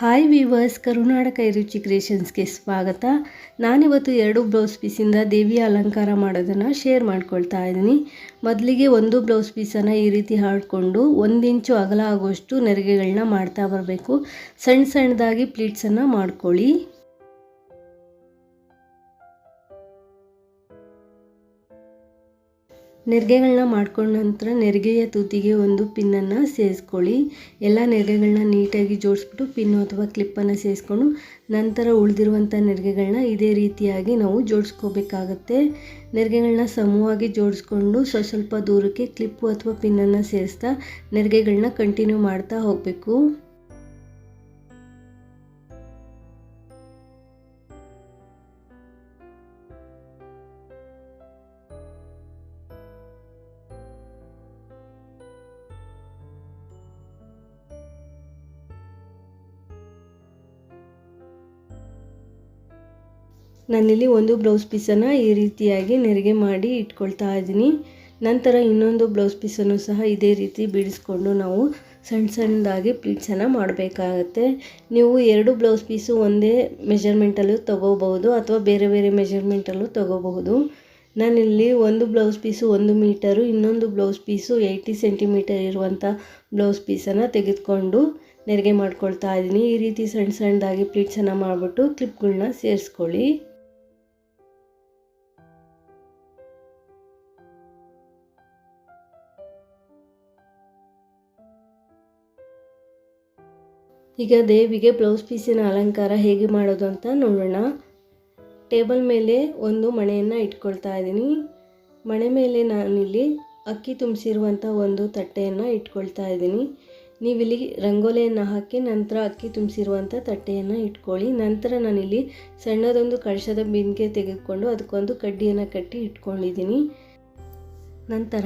Hi viewers, ಕರುನಾಡ ಕೈರುಚಿ ಕ್ರಿಯೇಷನ್ಸ್ಗೆ ಸ್ವಾಗತ. ನಾನಿವತ್ತು ಎರಡು ಬ್ಲೌಸ್ ಪೀಸಿಂದ ದೇವಿಯ ಅಲಂಕಾರ ಮಾಡೋದನ್ನು ಶೇರ್ ಮಾಡ್ಕೊಳ್ತಾ ಇದ್ದೀನಿ. ಮೊದಲಿಗೆ ಒಂದು ಬ್ಲೌಸ್ ಪೀಸನ್ನು ಈ ರೀತಿ ಹಾಡಿಕೊಂಡು ಒಂದು ಇಂಚು ಅಗಲ ಆಗೋಷ್ಟು ನೆರಿಗೆಗಳನ್ನ ಮಾಡ್ತಾ ಬರಬೇಕು. ಸಣ್ಣ ಸಣ್ಣದಾಗಿ ಪ್ಲೀಟ್ಸನ್ನು ಮಾಡ್ಕೊಳ್ಳಿ. ನೆರಿಗೆಗಳನ್ನ ಮಾಡ್ಕೊಂಡ ನಂತರ ನೆರಿಗೆಯ ತೂತಿಗೆ ಒಂದು ಪಿನ್ನನ್ನು ಸೇರಿಸ್ಕೊಳ್ಳಿ. ಎಲ್ಲ ನೆರಿಗೆಗಳನ್ನ ನೀಟಾಗಿ ಜೋಡಿಸ್ಬಿಟ್ಟು ಪಿನ್ನು ಅಥವಾ ಕ್ಲಿಪ್ಪನ್ನು ಸೇರಿಸ್ಕೊಂಡು ನಂತರ ಉಳಿದಿರುವಂಥ ನೆರಿಗೆಗಳನ್ನ ಇದೇ ರೀತಿಯಾಗಿ ನಾವು ಜೋಡಿಸ್ಕೋಬೇಕಾಗತ್ತೆ. ನೆರಿಗೆಗಳನ್ನ ಸಮವಾಗಿ ಜೋಡಿಸ್ಕೊಂಡು ಸ್ವಲ್ಪ ಸ್ವಲ್ಪ ದೂರಕ್ಕೆ ಕ್ಲಿಪ್ಪು ಅಥವಾ ಪಿನ್ನನ್ನು ಸೇರಿಸ್ತಾ ನೆರಿಗೆಗಳನ್ನ ಕಂಟಿನ್ಯೂ ಮಾಡ್ತಾ ಹೋಗಬೇಕು. ನಾನಿಲ್ಲಿ ಒಂದು ಬ್ಲೌಸ್ ಪೀಸನ್ನು ಈ ರೀತಿಯಾಗಿ ನೆರಿಗೆ ಮಾಡಿ ಇಟ್ಕೊಳ್ತಾ ಇದ್ದೀನಿ. ನಂತರ ಇನ್ನೊಂದು ಬ್ಲೌಸ್ ಪೀಸನ್ನು ಸಹ ಇದೇ ರೀತಿ ಬಿಡಿಸ್ಕೊಂಡು ನಾವು ಸಣ್ಣ ಸಣ್ಣದಾಗಿ ಪ್ಲೀಟ್ಸನ್ನು ಮಾಡಬೇಕಾಗತ್ತೆ. ನೀವು ಎರಡು ಬ್ಲೌಸ್ ಪೀಸು ಒಂದೇ ಮೆಜರ್ಮೆಂಟಲ್ಲೂ ತೊಗೋಬಹುದು ಅಥವಾ ಬೇರೆ ಬೇರೆ ಮೆಜರ್ಮೆಂಟಲ್ಲೂ ತೊಗೋಬಹುದು. ನಾನಿಲ್ಲಿ ಒಂದು ಬ್ಲೌಸ್ ಪೀಸು ಒಂದು ಮೀಟರು, ಇನ್ನೊಂದು ಬ್ಲೌಸ್ ಪೀಸು ಏಯ್ಟಿ ಸೆಂಟಿಮೀಟರ್ ಇರುವಂಥ ಬ್ಲೌಸ್ ಪೀಸನ್ನು ತೆಗೆದುಕೊಂಡು ನೆರಿಗೆ ಮಾಡ್ಕೊಳ್ತಾ ಇದ್ದೀನಿ. ಈ ರೀತಿ ಸಣ್ಣ ಸಣ್ಣದಾಗಿ ಪ್ಲೀಟ್ಸನ್ನು ಮಾಡಿಬಿಟ್ಟು ಕ್ಲಿಪ್ಗಳನ್ನ ಸೇರಿಸ್ಕೊಳ್ಳಿ. ಈಗ ದೇವಿಗೆ ಬ್ಲೌಸ್ ಪೀಸಿನ ಅಲಂಕಾರ ಹೇಗೆ ಮಾಡೋದು ಅಂತ ನೋಡೋಣ. ಟೇಬಲ್ ಮೇಲೆ ಒಂದು ಮಣೆಯನ್ನು ಇಟ್ಕೊಳ್ತಾ ಇದ್ದೀನಿ. ಮಣೆ ಮೇಲೆ ನಾನಿಲ್ಲಿ ಅಕ್ಕಿ ತುಂಬಿಸಿರುವಂಥ ಒಂದು ತಟ್ಟೆಯನ್ನು ಇಟ್ಕೊಳ್ತಾ ಇದ್ದೀನಿ. ನೀವಿಲ್ಲಿ ರಂಗೋಲಿಯನ್ನು ಹಾಕಿ ನಂತರ ಅಕ್ಕಿ ತುಂಬಿಸಿರುವಂಥ ತಟ್ಟೆಯನ್ನು ಇಟ್ಕೊಳ್ಳಿ. ನಂತರ ನಾನಿಲ್ಲಿ ಸಣ್ಣದೊಂದು ಕಳಶದ ಬಿಂದಿಗೆ ತೆಗೆದುಕೊಂಡು ಅದಕ್ಕೊಂದು ಕಡ್ಡಿಯನ್ನು ಕಟ್ಟಿ ಇಟ್ಕೊಂಡಿದ್ದೀನಿ. ನಂತರ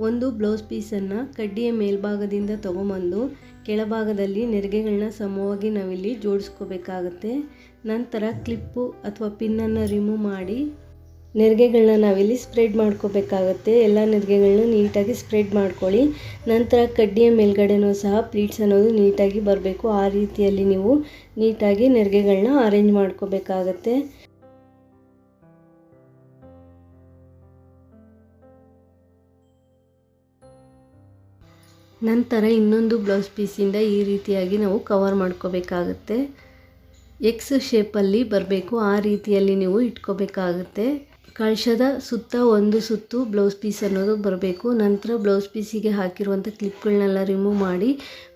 ಒಂದು ಬ್ಲೌಸ್ ಪೀಸನ್ನು ಕಡ್ಡಿಯ ಮೇಲ್ಭಾಗದಿಂದ ತೊಗೊಂಬಂದು ಕೆಳಭಾಗದಲ್ಲಿ ನೆರಿಗೆಗಳನ್ನ ಸಮವಾಗಿ ನಾವಿಲ್ಲಿ ಜೋಡಿಸ್ಕೋಬೇಕಾಗತ್ತೆ. ನಂತರ ಕ್ಲಿಪ್ಪು ಅಥವಾ ಪಿನ್ನನ್ನು ರಿಮೂವ್ ಮಾಡಿ ನೆರಿಗೆಗಳನ್ನ ನಾವಿಲ್ಲಿ ಸ್ಪ್ರೆಡ್ ಮಾಡ್ಕೋಬೇಕಾಗತ್ತೆ. ಎಲ್ಲ ನೆರಿಗೆಗಳನ್ನ ನೀಟಾಗಿ ಸ್ಪ್ರೆಡ್ ಮಾಡ್ಕೊಳ್ಳಿ. ನಂತರ ಕಡ್ಡಿಯ ಮೇಲ್ಗಡೆನೂ ಸಹ ಪ್ಲೀಟ್ಸ್ ಅನ್ನೋದು ನೀಟಾಗಿ ಬರಬೇಕು. ಆ ರೀತಿಯಲ್ಲಿ ನೀವು ನೀಟಾಗಿ ನೆರಿಗೆಗಳನ್ನ ಅರೇಂಜ್ ಮಾಡ್ಕೋಬೇಕಾಗತ್ತೆ. ನಂತರ ಇನ್ನೊಂದು ಬ್ಲೌಸ್ ಪೀಸಿಂದ ಈ ರೀತಿಯಾಗಿ ನಾವು ಕವರ್ ಮಾಡ್ಕೋಬೇಕಾಗುತ್ತೆ. ಎಕ್ಸ್ ಶೇಪಲ್ಲಿ ಬರಬೇಕು, ಆ ರೀತಿಯಲ್ಲಿ ನೀವು ಇಟ್ಕೋಬೇಕಾಗುತ್ತೆ. ಕಳಶದ ಸುತ್ತ ಒಂದು ಸುತ್ತು ಬ್ಲೌಸ್ ಪೀಸ್ ಅನ್ನೋದು ಬರಬೇಕು. ನಂತರ ಬ್ಲೌಸ್ ಪೀಸಿಗೆ ಹಾಕಿರುವಂಥ ಕ್ಲಿಪ್ಗಳನ್ನೆಲ್ಲ ರಿಮೂವ್ ಮಾಡಿ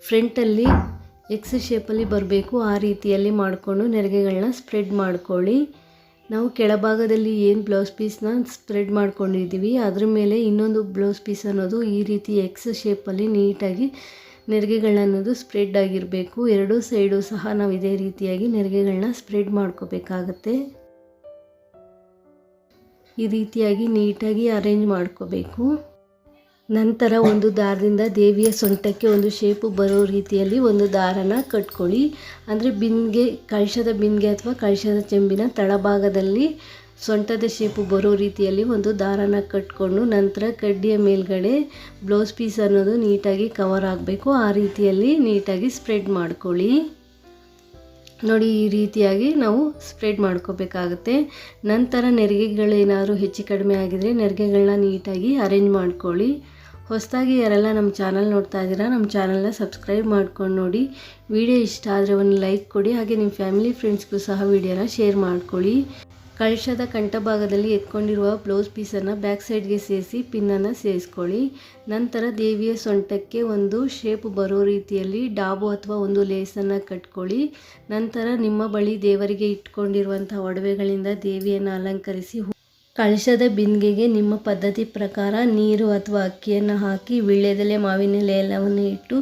ಫ್ರಂಟಲ್ಲಿ ಎಕ್ಸ್ ಶೇಪಲ್ಲಿ ಬರಬೇಕು, ಆ ರೀತಿಯಲ್ಲಿ ಮಾಡಿಕೊಂಡು ನೆರಿಗೆಗಳನ್ನ ಸ್ಪ್ರೆಡ್ ಮಾಡ್ಕೊಳ್ಳಿ. ನಾವು ಕೆಳಭಾಗದಲ್ಲಿ ಏನು ಬ್ಲೌಸ್ ಪೀಸ್ನ ಸ್ಪ್ರೆಡ್ ಮಾಡ್ಕೊಂಡಿದ್ದೀವಿ ಅದ್ರ ಮೇಲೆ ಇನ್ನೊಂದು ಬ್ಲೌಸ್ ಪೀಸ್ ಅನ್ನೋದು ಈ ರೀತಿ ಎಕ್ಸ್ ಶೇಪಲ್ಲಿ ನೀಟಾಗಿ ನೆರಿಗೆಗಳನ್ನೋದು ಸ್ಪ್ರೆಡ್ ಆಗಿರಬೇಕು. ಎರಡೂ ಸೈಡು ಸಹ ನಾವು ಇದೇ ರೀತಿಯಾಗಿ ನೆರಿಗೆಗಳನ್ನ ಸ್ಪ್ರೆಡ್ ಮಾಡ್ಕೋಬೇಕಾಗತ್ತೆ. ಈ ರೀತಿಯಾಗಿ ನೀಟಾಗಿ ಅರೇಂಜ್ ಮಾಡ್ಕೋಬೇಕು. ನಂತರ ಒಂದು ದಾರದಿಂದ ದೇವಿಯ ಸೊಂಟಕ್ಕೆ ಒಂದು ಶೇಪು ಬರೋ ರೀತಿಯಲ್ಲಿ ಒಂದು ದಾರನ ಕಟ್ಕೊಳ್ಳಿ. ಅಂದರೆ ಬಿಂದಿಗೆ ಕಳಶದ ಬಿಂದಿಗೆ ಅಥವಾ ಕಳಶದ ಚೆಂಬಿನ ತಳಭಾಗದಲ್ಲಿ ಸೊಂಟದ ಶೇಪು ಬರೋ ರೀತಿಯಲ್ಲಿ ಒಂದು ದಾರನ ಕಟ್ಕೊಂಡು ನಂತರ ಕಡ್ಡಿಯ ಮೇಲ್ಗಡೆ ಬ್ಲೌಸ್ ಪೀಸ್ ಅನ್ನೋದು ನೀಟಾಗಿ ಕವರ್ ಆಗಬೇಕು. ಆ ರೀತಿಯಲ್ಲಿ ನೀಟಾಗಿ ಸ್ಪ್ರೆಡ್ ಮಾಡ್ಕೊಳ್ಳಿ. ನೋಡಿ, ಈ ರೀತಿಯಾಗಿ ನಾವು ಸ್ಪ್ರೆಡ್ ಮಾಡ್ಕೋಬೇಕಾಗುತ್ತೆ. ನಂತರ ನೆರಿಗೆಗಳೇನಾದ್ರು ಹೆಚ್ಚು ಕಡಿಮೆ ಆಗಿದರೆ ನೆರಿಗೆಗಳನ್ನ ನೀಟಾಗಿ ಅರೇಂಜ್ ಮಾಡ್ಕೊಳ್ಳಿ. ಹೊಸದಾಗಿ ಯಾರೆಲ್ಲ ನಮ್ಮ ಚಾನಲ್ ನೋಡ್ತಾ ಇದ್ದೀರಾ, ನಮ್ಮ ಚಾನಲ್ನ ಸಬ್ಸ್ಕ್ರೈಬ್ ಮಾಡ್ಕೊಂಡು ನೋಡಿ. ವಿಡಿಯೋ ಇಷ್ಟ ಆದರೆ ಒಂದು ಲೈಕ್ ಕೊಡಿ, ಹಾಗೆ ನಿಮ್ಮ ಫ್ಯಾಮಿಲಿ ಫ್ರೆಂಡ್ಸ್ಗೂ ಸಹ ವಿಡಿಯೋನ ಶೇರ್ ಮಾಡ್ಕೊಳ್ಳಿ. ಕಳಶದ ಕಂಠಭಾಗದಲ್ಲಿ ಎತ್ಕೊಂಡಿರುವ ಬ್ಲೌಸ್ ಪೀಸನ್ನು ಬ್ಯಾಕ್ ಸೈಡ್ಗೆ ಸೇರಿಸಿ ಪಿನ್ನನ್ನು ಸೇರಿಸ್ಕೊಳ್ಳಿ. ನಂತರ ದೇವಿಯ ಸೊಂಟಕ್ಕೆ ಒಂದು ಶೇಪ್ ಬರೋ ರೀತಿಯಲ್ಲಿ ಡಾಬು ಅಥವಾ ಒಂದು ಲೇಸನ್ನು ಕಟ್ಕೊಳ್ಳಿ. ನಂತರ ನಿಮ್ಮ ಬಳಿ ದೇವರಿಗೆ ಇಟ್ಕೊಂಡಿರುವಂಥ ಒಡವೆಗಳಿಂದ ದೇವಿಯನ್ನು ಅಲಂಕರಿಸಿ ಕಳಶದ ಬಿಂದಿಗೆಗೆ ನಿಮ್ಮ ಪದ್ಧತಿ ಪ್ರಕಾರ ನೀರು ಅಥವಾ ಅಕ್ಕಿಯನ್ನು ಹಾಕಿ ವೀಳ್ಯದೆಲೆ ಮಾವಿನೆಲೆ ಎಲ್ಲವನ್ನು ಇಟ್ಟು,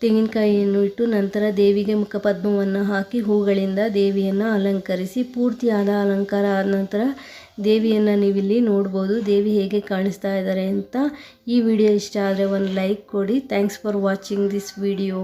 ತೆಂಗಿನಕಾಯಿಯನ್ನು ಇಟ್ಟು, ನಂತರ ದೇವಿಗೆ ಮುಖಪದ್ಮವನ್ನು ಹಾಕಿ ಹೂಗಳಿಂದ ದೇವಿಯನ್ನು ಅಲಂಕರಿಸಿ, ಪೂರ್ತಿಯಾದ ಅಲಂಕಾರ ಆದ ನಂತರ ದೇವಿಯನ್ನು ನೀವಿಲ್ಲಿ ನೋಡ್ಬೋದು. ದೇವಿ ಹೇಗೆ ಕಾಣಿಸ್ತಾ ಇದ್ದಾರೆ ಅಂತ ಈ ವಿಡಿಯೋ ಇಷ್ಟ ಆದರೆ ಒಂದು ಲೈಕ್ ಕೊಡಿ. Thanks for watching this video